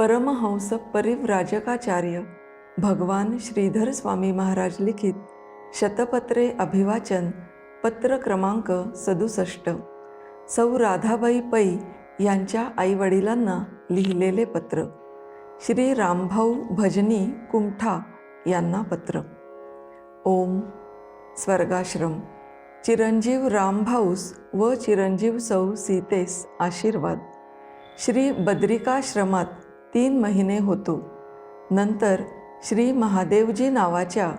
परमहंस परिव्राजकाचार्य भगवान श्रीधर स्वामी महाराज लिखित शतपत्रे अभिवाचन पत्र क्रमांक सदुसष्ट. सौ राधाबाई पै यांच्या आईवडिलांना लिहिलेले पत्र. श्री रामभाऊ भजनी कुमठा यांना पत्र. ओम स्वर्गाश्रम. चिरंजीव रामभाऊस व चिरंजीव सौ सीतेस आशीर्वाद. श्री बद्रिकाश्रमात तीन महिने होतो. नंतर श्री महादेवजी नावाच्या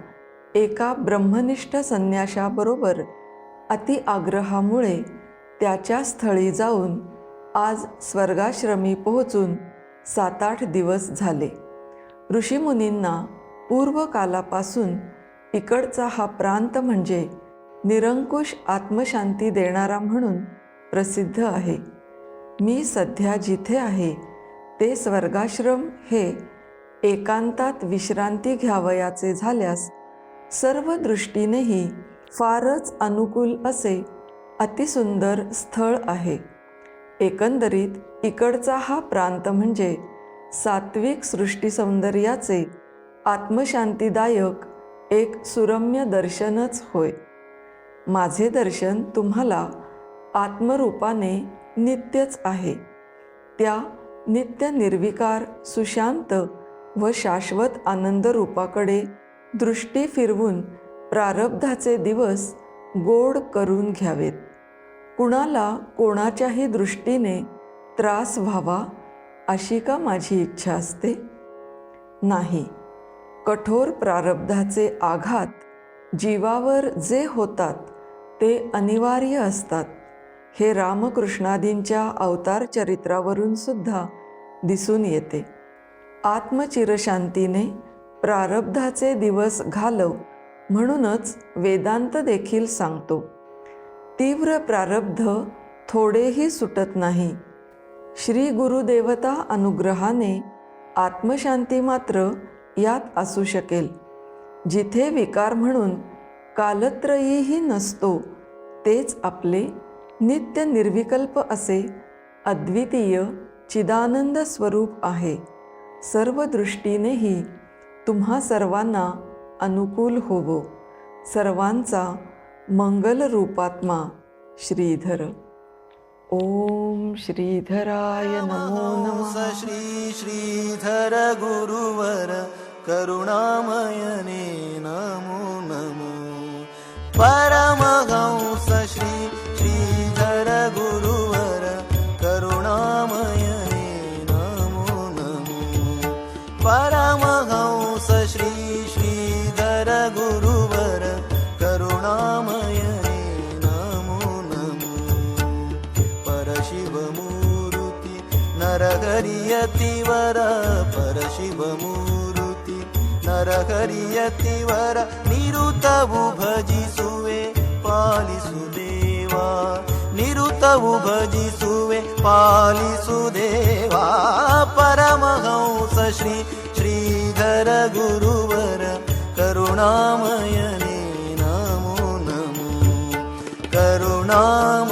एका ब्रह्मनिष्ठ संन्याशाबरोबर अतिआग्रहामुळे त्याच्या स्थळी जाऊन आज स्वर्गाश्रमी पोहोचून सात आठ दिवस झाले. ऋषीमुनींना पूर्वकालापासून इकडचा हा प्रांत म्हणजे निरंकुश आत्मशांती देणारा म्हणून प्रसिद्ध आहे. मी सध्या जिथे आहे ते स्वर्गाश्रम हे एकांतात विश्रांती घ्यावयाचे झाल्यास सर्व दृष्टीनेही फारच अनुकूल असे अतिसुंदर स्थळ आहे. एकंदरीत इकडचा हा प्रांत म्हणजे सात्विक सृष्टीसौंदर्याचे आत्मशांतीदायक एक सुरम्य दर्शनच होय. माझे दर्शन तुम्हाला आत्मरूपाने नित्यच आहे. त्या नित्य निर्विकार सुशांत व शाश्वत आनंद रूपाकडे दृष्टी फिरवून प्रारब्धाचे दिवस गोड करून घ्यावेत. कुणाला कोणाच्याही दृष्टीने त्रास व्हावा अशी का माझी इच्छा असते? नाही. कठोर प्रारब्धाचे आघात जीवावर जे होतात ते अनिवार्य असतात. हे रामकृष्णादींच्या अवतार चरित्रावरून सुद्धा दिसून येते. आत्मचिरशांतीने प्रारब्धाचे दिवस घालव म्हणूनच वेदांत देखील सांगतो. तीव्र प्रारब्ध थोडेही सुटत नाही. श्री गुरुदेवता अनुग्रहाने आत्मशांती मात्र यात असू शकेल. जिथे विकार म्हणून कालत्रयीही नसतो तेच आपले नित्य निर्विकल्प असे अद्वितीय चिदानंद स्वरूप आहे. सर्व दृष्टीनेही तुम्हा सर्वांना अनुकूल होवो. सर्वांचा मंगल रूपात्मा श्रीधर. ओम श्रीधराय नमो नमः श्री श्रीधर गुरुवर करुणामयने परमहंस श्री श्रीधर गुरुवर करुणामयने नमो नमो। परशिवमूर्ति नरहरियतिवर परशिवमूर्ति नरहरियतिवर निरुतवु भजिसुवे पालिसुदेवा। निरुतवु भजिसुवे पालिसुदेवा। परमहंस श्री गुरुवर करुणामयने नमो नमो। करुणामयने